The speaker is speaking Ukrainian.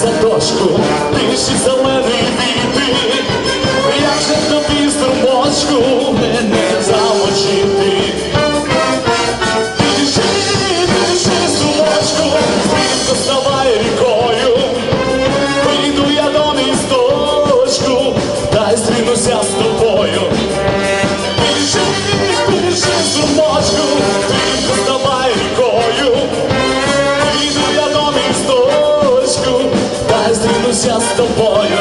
Садочку, тиші зелений віти, як же тобі струмочку мене замочити. Тиші, тиші, струмочку, стрімко ставай рікою, вийду я до місточку, та й зустрінуся з тобою. Біжи, біжи сумочку. з тобою.